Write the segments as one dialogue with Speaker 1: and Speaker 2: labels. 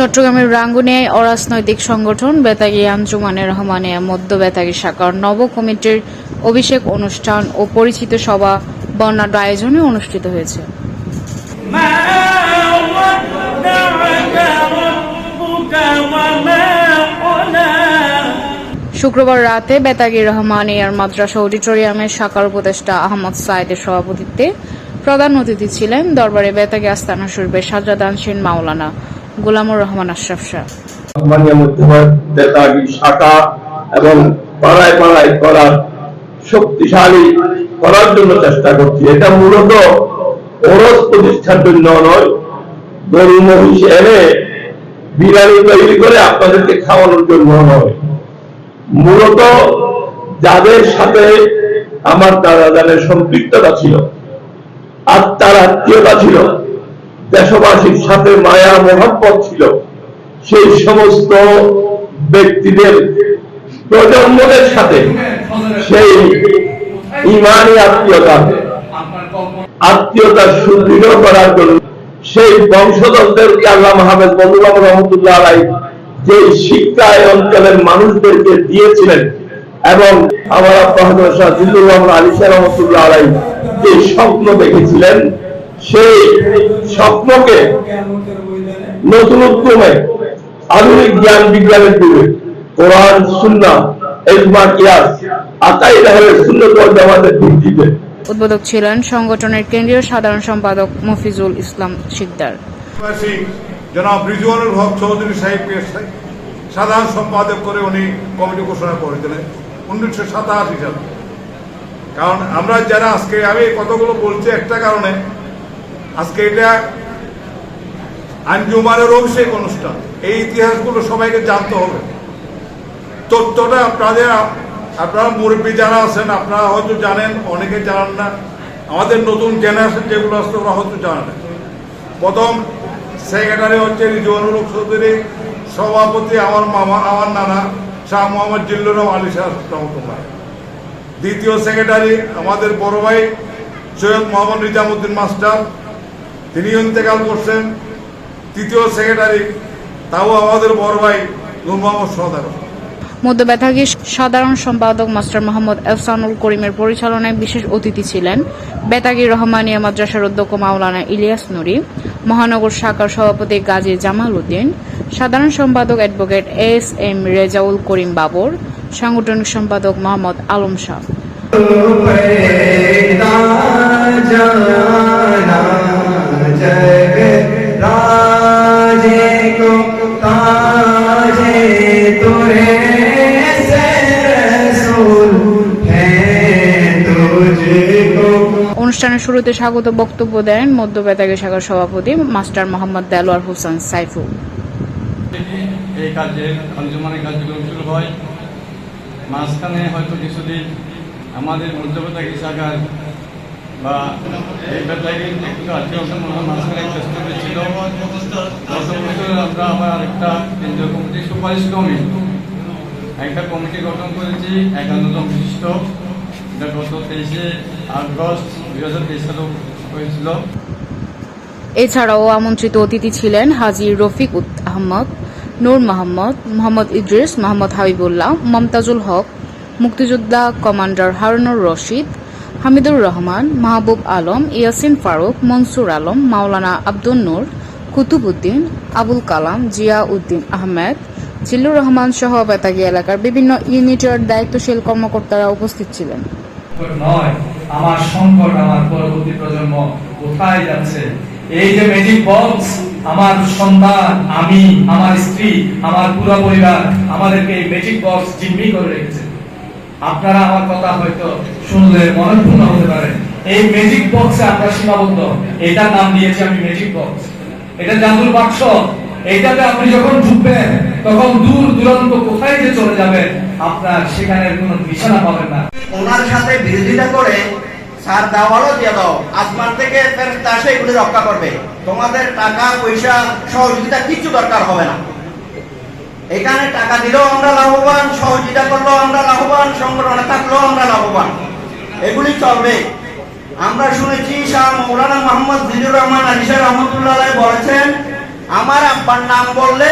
Speaker 1: চট্টগ্রামের রাঙ্গুনে অরাজনৈতিক সংগঠন বেতাগী আঞ্জুমানের রহমানে মধ্য বেতাগী শাখার নব কমিটির অভিষেক অনুষ্ঠান ও পরিচিত সভা বর্ণাঢ্য আয়োজনে অনুষ্ঠিত হয়েছে। শুক্রবার রাতে বেতাগী রহমান এয়ার মাদ্রাসা অডিটোরিয়ামের শাখার উপদেষ্টা আহমদ সায়েদের সভাপতিত্বে প্রধান অতিথি ছিলেন দরবারে বেতাগী আস্তানা সুরবে সাজাদান সেন মাওলানা। গোলামুর রহমান আশরাফ শাহ।
Speaker 2: শাখা এবং পাড়ায় পাড়ায় করার শক্তিশালী করার জন্য চেষ্টা করছি। এটা মূলত ওরস প্রতিষ্ঠার জন্য নয়, গরু, মহিষ এনে বিরিয়ানি তৈরি করে আপনাদেরকে খাওয়ানোর জন্য নয়। মূলত যাদের সাথে আমার দাদা দানের সম্পৃক্ততা ছিল আত্মার আত্মীয়তা ছিল দেশবাসীর সাথে মায়া, মহব্বত ছিল। সেই সমস্ত ব্যক্তিদের, প্রজন্মদের সাথে সেই ইমানি আত্মীয়তা আত্মীয়তা সুদৃঢ় করার জন্য সেই বংশধরদেরকে আল্লাহ মাহমেদ বন্ধুবাব রহমতুল্লাহ আলাই যে শিক্ষা এই অঞ্চলের মানুষদেরকে দিয়েছিলেন এবং আমার শাহ জিল্লুর রহমান আলী রহমতুল্লাহ আলাই যে স্বপ্ন দেখেছিলেন সেই স্বপ্নকে নতুন উদ্যমে আধুনিক জ্ঞান বিজ্ঞানের যুগে কোরআন সুন্না এজমা কিয়াস সুন্নাত জামাতের ভিত্তিতে।
Speaker 1: উদ্বোধক ছিলেন সংগঠনের কেন্দ্রীয় সাধারণ সম্পাদক মফিজুল ইসলাম শিকদার।
Speaker 3: জনাব রিজওয়ানুল হক চৌধুরী সাহেবকে সাধারণ সম্পাদক করে উনি কমিটি ঘোষণা করেছিলেন উনিশশো সাতাশি সালে। কারণ আমরা যারা আজকে আমি কতগুলো বলছি একটা কারণে আজকে এটা আঞ্জুমানের অভিষেক অনুষ্ঠান। এই ইতিহাসগুলো সবাইকে জানতে হবে। তথ্যটা আপনাদের, আপনারা মুরব্বী যারা আছেন, আপনারা হয়তো জানেন, অনেকে জানেন না। আমাদের নতুন জেনারেশন যেগুলো আসছে ওরা হয়তো জানে না। প্রথম সেক্রেটারি হচ্ছে রিজওয়ানুল চৌধুরী, সভাপতি আমার মামা, আমার নানা, শাহ মোহাম্মদ জিল্লুর আলী শাহ রহমতুল্লাহ। দ্বিতীয় সেক্রেটারি আমাদের বড় ভাই সৈয়দ মোহাম্মদ নিজামুদ্দিন মাস্টার তিনি ইন্তেকাল করছেন। তৃতীয় সেক্রেটারি তাও আমাদের বড় ভাই নূর মোহাম্মদ
Speaker 1: সাধারণ সম্পাদক মাস্টার মোহাম্মদ এহসানুল করিমের পরিচালনায় বিশেষ অতিথি ছিলেন বেতাগী রহমানিয়া মাদ্রাসার অধ্যক্ষ মাওলানা ইলিয়াস নুরি মহানগর শাখার সভাপতি গাজী জামাল উদ্দিন সাধারণ সম্পাদক advocate S M Rezaul Karim Babar সাংগঠনিক সম্পাদক মোহাম্মদ আলম শাহ। অনুষ্ঠানের শুরুতে স্বাগত বক্তব্য দেন মধ্য বেতাগী শাখার সভাপতি মাস্টার মোহাম্মদ দেলোয়ার হোসেন সাইফুল।
Speaker 4: এই কাজে কার্যক্রম শুরু হয়। মাঝখানে হয়তো কিছুদিন আমাদের মধ্যবর্তী শাখার বা এই বেতাগির একটু আমরা আবার আরেকটা কেন্দ্রীয় সুপারিশ ক্রমে, একটা কমিটি গঠন করেছি, একান্নতম বিশিষ্ট। এটা গত তেইশে
Speaker 1: এছাড়াও আমন্ত্রিত অতিথি ছিলেন হাজি রফিক আহমদ, নূর মোহাম্মদ মোহাম্মদ ইদ্রিস, মোহাম্মদ হাবিবুল্লাহ, মমতাজুল হক, মুক্তিযোদ্ধা কমান্ডার হারুনুর রশিদ, হামিদুর রহমান, মাহবুব আলম, ইয়াসিন ফারুক, মনসুর আলম, মাওলানা আব্দুল নূর কুতুবুদ্দিন আবুল কালাম জিয়া উদ্দিন আহমেদ, জিল্লুর রহমান সহ বেতাগী এলাকার বিভিন্ন ইউনিটের দায়িত্বশীল কর্মকর্তারা উপস্থিত ছিলেন।
Speaker 5: সংকট নয়। আমার সংকট, আমার পরবর্তী প্রজন্ম কোথায় যাচ্ছে? এই যে ম্যাজিক বক্স আমার সন্তান, আমি, আমার স্ত্রী, আমার পুরো পরিবার আমাদেরকে এই ম্যাজিক বক্স জিম্মি করে রেখেছে। আপনারা আমার কথা হয়তো শুনলে মনপূর্ণ হতে পারে। এই ম্যাজিক বক্সে আমরা সীমাবদ্ধ। এটার নাম দিয়েছি আমি ম্যাজিক বক্স এটা জাদুর বাক্স। এটাতে আপনি যখন ঢুকবেন, তখন দূর দূরান্ত কোথায় যে চলে যাবেন আপনার সেখানে কোনো নিশানা পাবেন না।
Speaker 6: ওনার সাথে বিরোধিতা করে স্যার দাওয়ালও দিয়ে দাও। আসমান থেকে ফেরেশতা এসে এগুলি রক্ষা করবে। তোমাদের টাকা, পয়সা, সহযোগিতা কিছু দরকার হবে না। এখানে টাকা দিলেও আমরা লাভবান, সহযোগিতা করলেও আমরা লাভবান, সংগঠনে থাকলেও আমরা লাভবান। এগুলি চলবে। আমরা শুনেছি শাহ মৌলানা মোহাম্মদ জিজুর রহমান আলিশা রহমতুল্লাহ বলেছেন, আমার আব্বার নাম বললে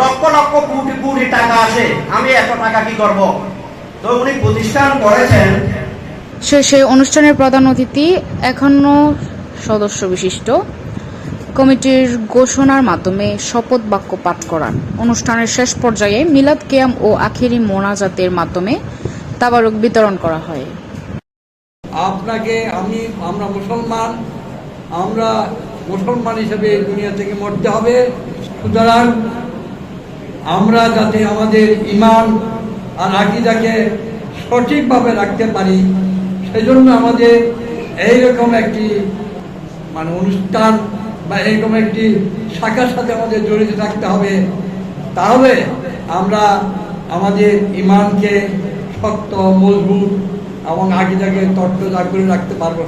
Speaker 6: লক্ষ লক্ষ কোটি কোটি টাকা আসে আমি এত টাকা কি করব? তো উনি প্রতিষ্ঠান করেছেন।
Speaker 1: শেষে অনুষ্ঠানের প্রধান অতিথি একান্ন সদস্য বিশিষ্ট। কমিটির ঘোষণার মাধ্যমে শপথ বাক্য পাঠ করান। অনুষ্ঠানের শেষ পর্যায়ে মিলাদ কেয়াম ও আখেরি মোনাজাতের মাধ্যমে তাবারক বিতরণ করা হয়।
Speaker 7: আপনাকে আমি আমরা মুসলমান আমরা মুসলমান হিসেবে দুনিয়া থেকে মরতে হবে। সুতরাং আমরা যাতে আমাদের ইমান আর আকিদাকে সঠিকভাবে রাখতে পারি, সেজন্য আমাদের এইরকম একটি মানে অনুষ্ঠান বা এরকম একটি শাখার সাথে আমাদের জড়িত থাকতে হবে। তাহলে আমরা আমাদের ইমানকে শক্ত, মজবুত এবং আগে আকিদাকে তত্ত্বদা করে রাখতে পারব।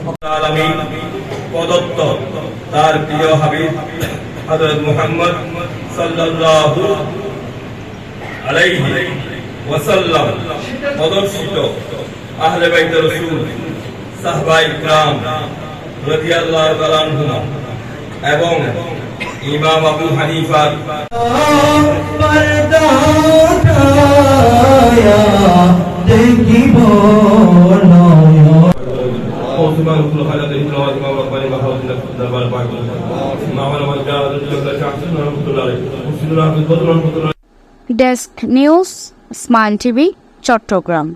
Speaker 8: প্রদত্ত তার প্রিয় হাবিব, হযরত মুহাম্মদ সাল্লাল্লাহু আলাইহি ওয়াসাল্লাম প্রদর্শিত আহলে বাইত রাসূল সাহাবাই کرام রাদিয়াল্লাহু তাআলা আনহুম এবং ইমাম আবু হানিফার
Speaker 9: দেখিব নয়
Speaker 8: وسبحان كل خلق إلا وما ربنا ما هو إلا كنا بارك ما هو ما جاء رجل لا شخص ورحمة الله عليه وسلم ورحمة الله
Speaker 1: desk news smile TV Chattogram